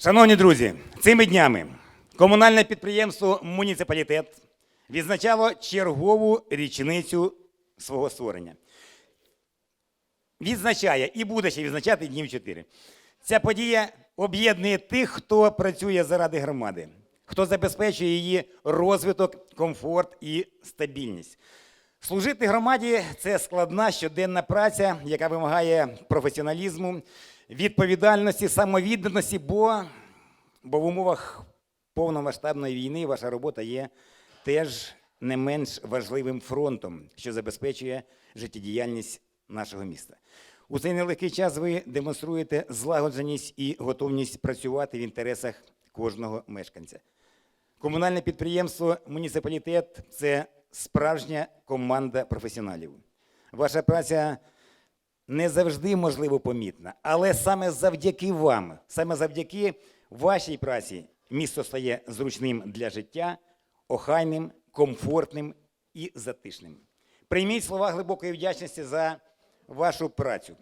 Шановні друзі, цими днями комунальне підприємство Муніципалітет відзначало чергову річницю свого створення. Відзначає і буде ще відзначати днів чотири. Ця подія об'єднує тих, хто працює заради громади, хто забезпечує її розвиток, комфорт і стабільність. Служити громаді це складна щоденна праця, яка вимагає професіоналізму, відповідальності, самовідданості, бо, бо в умовах повномасштабної війни ваша робота є теж не менш важливим фронтом, що забезпечує життєдіяльність нашого міста. У цей нелегкий час ви демонструєте злагодженість і готовність працювати в інтересах кожного мешканця. Комунальне підприємство Муніципалітет це справжня команда професіоналів. Ваша праця не завжди можливо помітна, але саме завдяки вам, саме завдяки вашій праці місто стає зручним для життя, охайним, комфортним і затишним. Прийміть слова глибокої вдячності за вашу працю,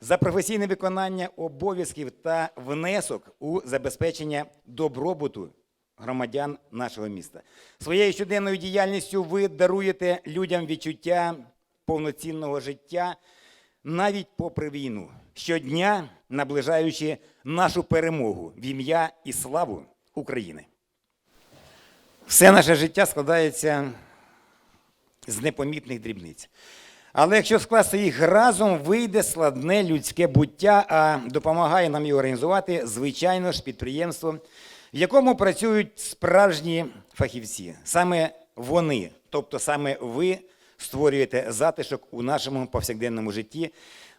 за професійне виконання обов'язків та внесок у забезпечення добробуту громадян нашого міста. Своєю щоденною діяльністю ви даруєте людям відчуття повноцінного життя навіть попри війну, щодня наближаючи нашу перемогу в ім'я і славу України. Все наше життя складається з непомітних дрібниць. Але якщо скласти їх разом, вийде складне людське буття, а допомагає нам його організувати, звичайно ж, підприємство, в якому працюють справжні фахівці. Саме вони, тобто саме ви, створюєте затишок у нашому повсякденному житті,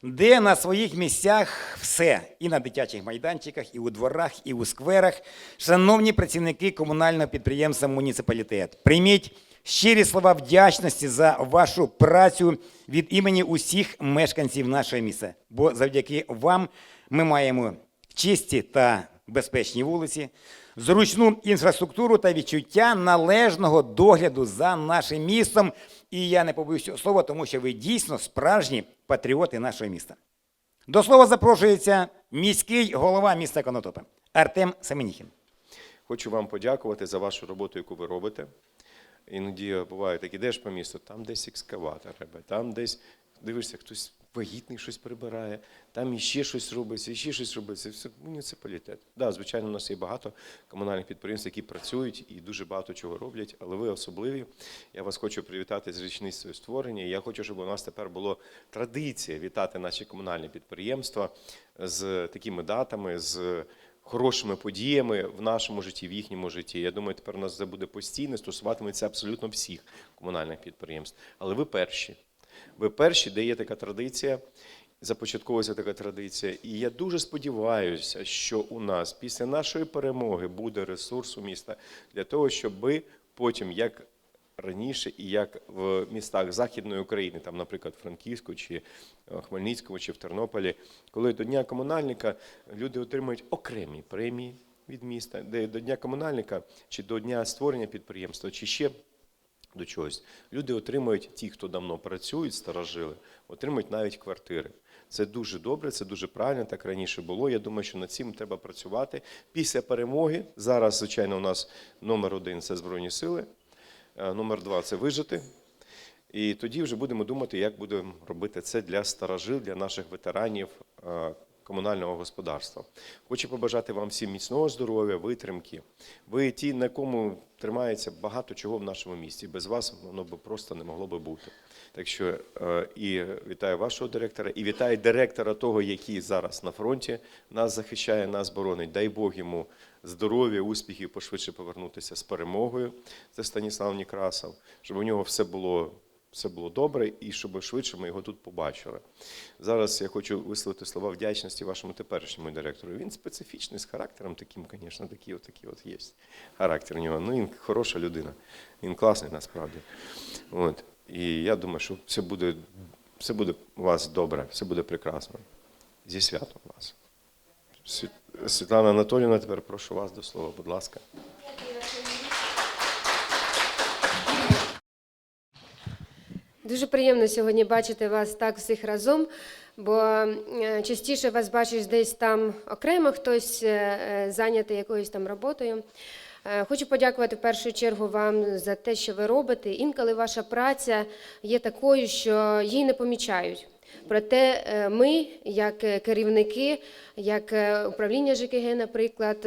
де на своїх місцях все, і на дитячих майданчиках, і у дворах, і у скверах. Шановні працівники комунального підприємства Муніципалітет, прийміть щирі слова вдячності за вашу працю від імені усіх мешканців нашого міста. Бо завдяки вам ми маємо чисті та безпечні вулиці, зручну інфраструктуру та відчуття належного догляду за нашим містом. І я не побоюсь цього слова, тому що ви дійсно справжні патріоти нашого міста. До слова запрошується міський голова міста Конотопа Артем Семеніхін. Хочу вам подякувати за вашу роботу, яку ви робите. Іноді буває так, ідеш по місту, там десь екскаватор там десь дивишся, хтось вагітний щось прибирає, там іще щось робиться, іще щось робиться. Все муніципалітет. Да, звичайно, у нас є багато комунальних підприємств, які працюють і дуже багато чого роблять, але ви особливі. Я вас хочу привітати з річницею створення. Я хочу, щоб у нас тепер було традиція вітати наші комунальні підприємства з такими датами. з хорошими подіями в нашому житті, в їхньому житті. Я думаю, тепер у нас це буде постійно, стосуватиметься абсолютно всіх комунальних підприємств. Але ви перші. Ви перші, де є така традиція, започатковується така традиція. І я дуже сподіваюся, що у нас після нашої перемоги буде ресурс у міста для того, щоб потім, як раніше і як в містах Західної України, там, наприклад, Франківську чи е, Хмельницькому чи в Тернополі, коли до Дня комунальника люди отримують окремі премії від міста, де до Дня комунальника чи до Дня створення підприємства, чи ще до чогось. Люди отримують, ті, хто давно працюють, старожили, отримують навіть квартири. Це дуже добре, це дуже правильно, так раніше було. Я думаю, що над цим треба працювати. Після перемоги, зараз, звичайно, у нас номер один це Збройні Сили, е, номер два це вижити. І тоді вже будемо думати, як будемо робити це для старожил, для наших ветеранів е, комунального господарства. Хочу побажати вам всім міцного здоров'я, витримки. Ви ті, на кому тримається багато чого в нашому місті. Без вас воно б просто не могло би бути. Так що е, і вітаю вашого директора, і вітаю директора того, який зараз на фронті нас захищає, нас боронить. Дай Бог йому здоров'я, успіхів, пошвидше повернутися з перемогою. Це Станіслав Некрасов, щоб у нього все було все було добре і щоб швидше ми його тут побачили. Зараз я хочу висловити слова вдячності вашому теперішньому директору. Він специфічний з характером таким, звісно, такий от, такий от є. Характер у нього. Ну, він хороша людина. Він класний насправді. От. І я думаю, що все буде, все буде у вас добре, все буде прекрасно. Зі святом вас. Світлана Анатоліївна, тепер прошу вас до слова, будь ласка. Дуже приємно сьогодні бачити вас так всіх разом, бо е, частіше вас бачиш десь там окремо, хтось е, е, зайнятий якоюсь там роботою. Хочу подякувати в першу чергу вам за те, що ви робите. Інколи ваша праця є такою, що її не помічають. Проте е, ми, як е, керівники, як е, управління ЖКГ, наприклад,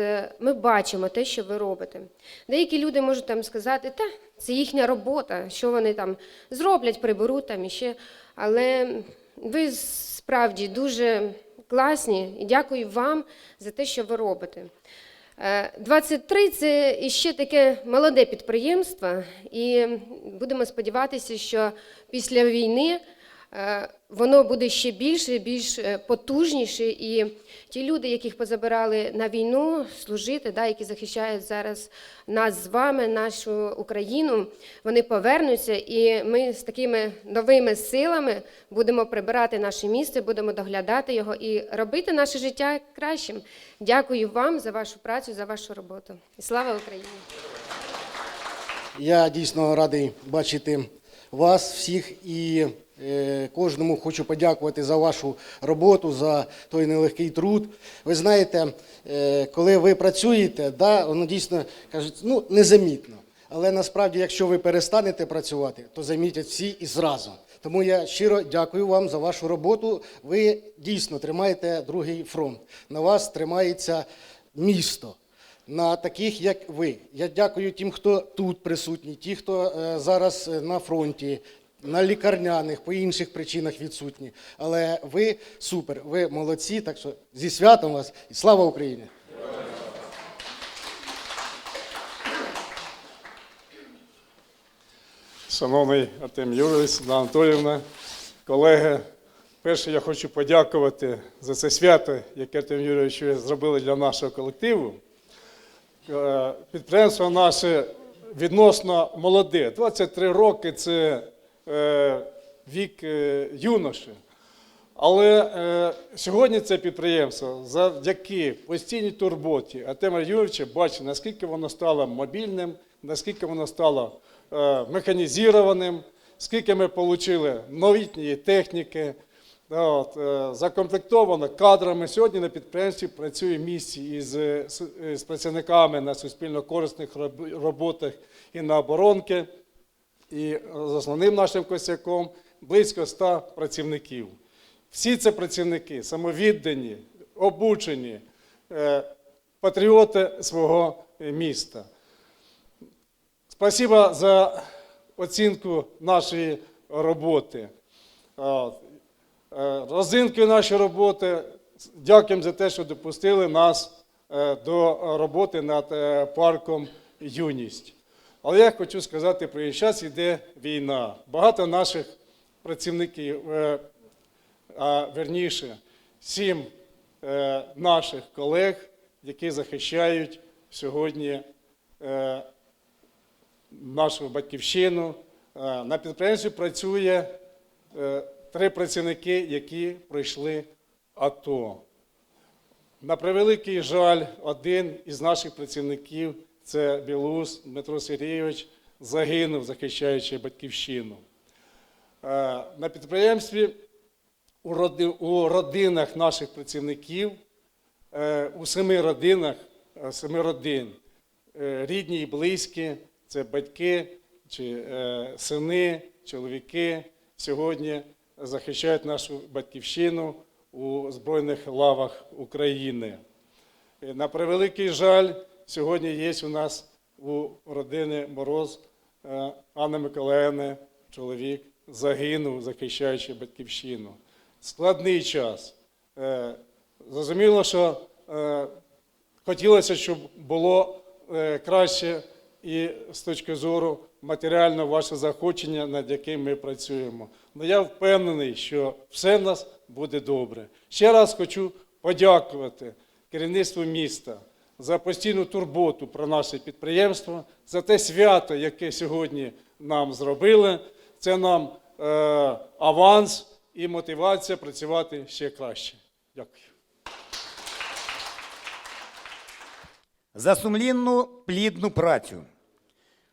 ми бачимо те, що ви робите. Деякі люди можуть там сказати, та це їхня робота, що вони там зроблять, приберуть там іще. Але ви справді дуже класні і дякую вам за те, що ви робите. Е, 23 – це іще таке молоде підприємство, і будемо сподіватися, що після війни воно буде ще більше, більш е, потужніше, і ті люди, яких позабирали на війну служити, да, які захищають зараз нас з вами, нашу Україну, вони повернуться, і ми з такими новими силами будемо прибирати наше місце, будемо доглядати його і робити наше життя кращим. Дякую вам за вашу працю, за вашу роботу. І слава Україні! Я дійсно радий бачити вас всіх і кожному хочу подякувати за вашу роботу, за той нелегкий труд. Ви знаєте, е, коли ви працюєте, да, воно дійсно кажуть, ну незамітно. Але насправді, якщо ви перестанете працювати, то замітять всі і зразу. Тому я щиро дякую вам за вашу роботу. Ви дійсно тримаєте другий фронт. На вас тримається місто на таких, як ви. Я дякую тим, хто тут присутній, ті, хто е, зараз е, на фронті, на лікарняних, по інших причинах відсутні. Але ви супер, ви молодці. Так що зі святом вас і слава Україні! Шановний Артем Юрійович, Світлана Анатоліївна, колеги, перше я хочу подякувати за це свято, яке Артем Юрійович ви зробили для нашого колективу. Е, Підприємство наше відносно молоде. 23 роки це вік е, юноші. Але е, сьогодні це підприємство завдяки постійній турботі Артема Юрійовича бачить, наскільки воно стало мобільним, наскільки воно стало е, механізованим, скільки ми отримали новітньої техніки, от, е, закомплектовано кадрами. Сьогодні на підприємстві працює місці із, е, е, з працівниками на суспільно-корисних роботах і на оборонки. І з основним нашим косяком близько 100 працівників. Всі це працівники самовіддані, обучені, е, патріоти свого міста. Спасибо за оцінку нашої роботи. От. Е, нашої роботи дякуємо за те, що допустили нас е, до роботи над парком Юність. Але я хочу сказати про час іде війна. Багато наших працівників, е, а верніше, сім е, наших колег, які захищають сьогодні е, нашу батьківщину. На підприємстві працює три працівники, які пройшли АТО. На превеликий жаль, один із наших працівників, це Білус Дмитро Сергійович, загинув, захищаючи батьківщину. Е, На підприємстві у родинах наших працівників, е, у семи родинах, е, семи родин, рідні і близькі, це батьки чи сини, чоловіки сьогодні захищають нашу батьківщину у Збройних лавах України. На превеликий жаль, сьогодні є у нас у родини Мороз е, Анни Миколаївни чоловік загинув, захищаючи батьківщину. Складний час. Е, Зрозуміло, що е, хотілося, щоб було краще і з точки зору матеріального ваше захочення, над яким ми працюємо. Але я впевнений, що все в нас буде добре. Ще раз хочу подякувати керівництву міста за постійну турботу про наше підприємство, за те свято, яке сьогодні нам зробили. Це нам е, аванс і мотивація працювати ще краще. Дякую. за сумлінну плідну працю,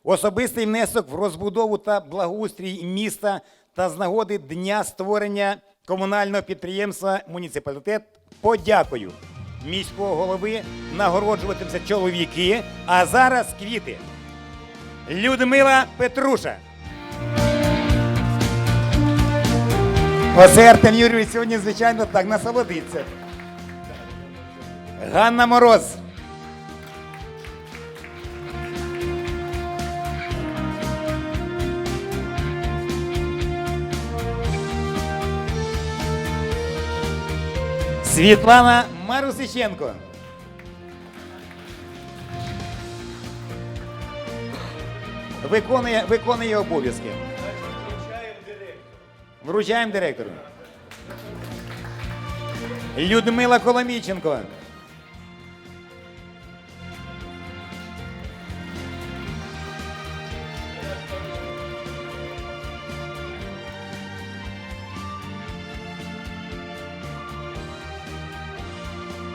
особистий внесок в розбудову та благоустрій міста та з нагоди дня створення комунального підприємства муніципалітет подякою міського голови нагороджуватимуться чоловіки, а зараз квіти. Людмила Петруша. Оце Артем Юрійович сьогодні, звичайно, так насолодиться. Ганна Мороз. Світлана Марусиченко. Виконує, виконує обов'язки. Вручаємо директору. Людмила Коломійченко.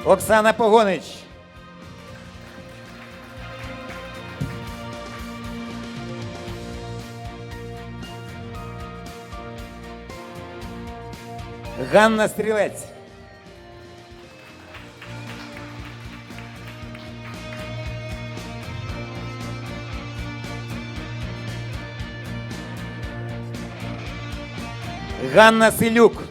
Оксана Погонич. Ганна Стрілець. Ганна Селюк.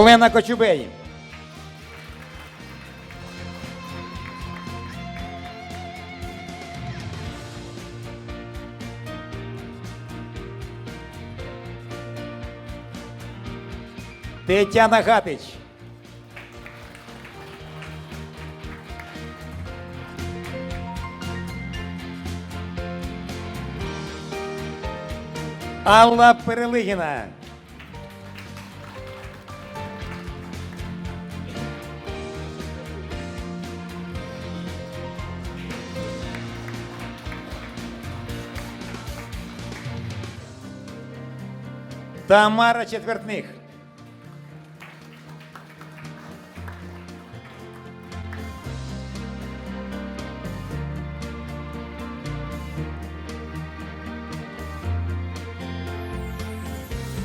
Олена Кочубей. Тетяна Гатич. Алла Перелигіна. Тамара Четвертних.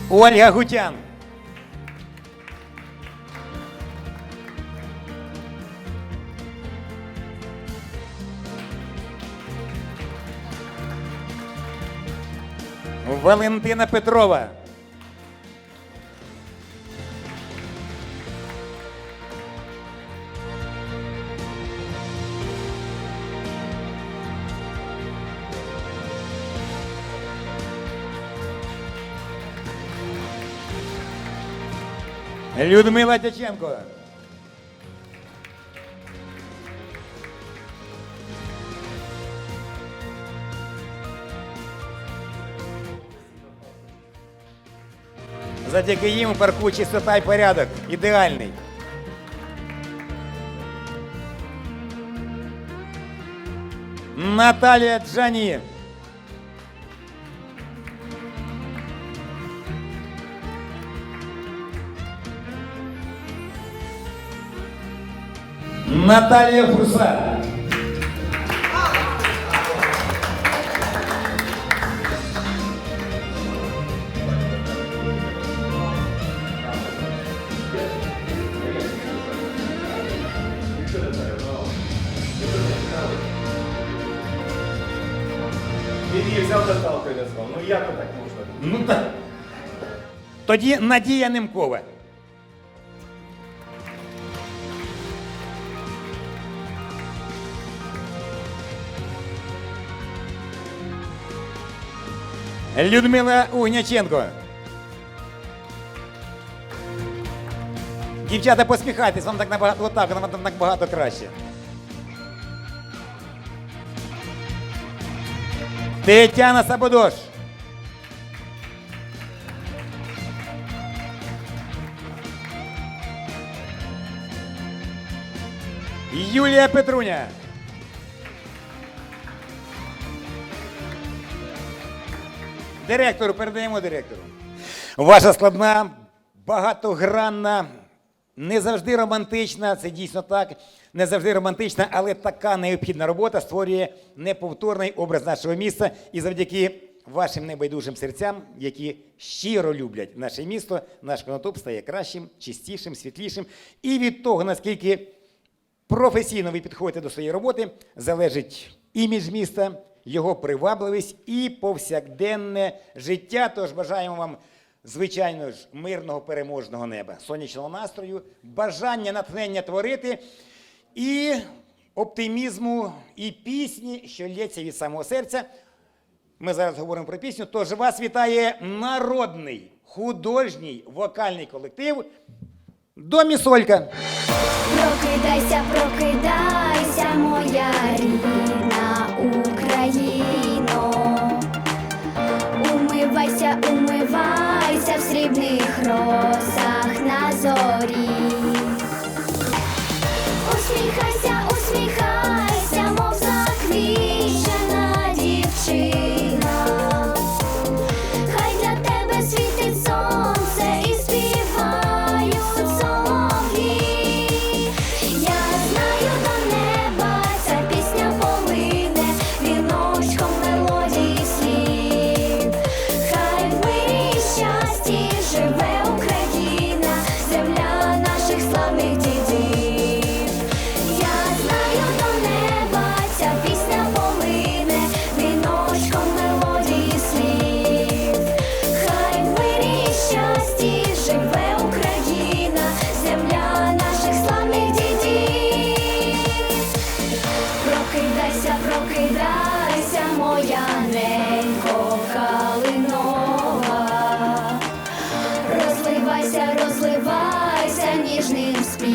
Ольга Гутян. Валентина Петрова. Людмила Дяченко. Завдяки їм у парку чистота і порядок ідеальний. Наталія Джані. Наталія Фурса. Він її взяв Наталкою назвав. Ну як так можна? Ну так. Тоді Надія Немкова. Людмила Угняченко. Дівчата, посміхайтесь, вам так набагато отак, вам так набагато краще. Тетяна Сабодош. Юлія Петруня. Директору, передаємо директору. Ваша складна багатогранна, не завжди романтична, це дійсно так, не завжди романтична, але така необхідна робота створює неповторний образ нашого міста. І завдяки вашим небайдужим серцям, які щиро люблять наше місто, наш конотоп стає кращим, чистішим, світлішим. І від того, наскільки професійно ви підходите до своєї роботи, залежить імідж міста, його привабливість і повсякденне життя. Тож бажаємо вам, звичайно ж, мирного переможного неба, сонячного настрою, бажання натхнення творити і оптимізму і пісні, що лється від самого серця. Ми зараз говоримо про пісню. Тож вас вітає народний художній вокальний колектив Домісолька. Прокидайся, прокидайся, моя рідна. нежных спин.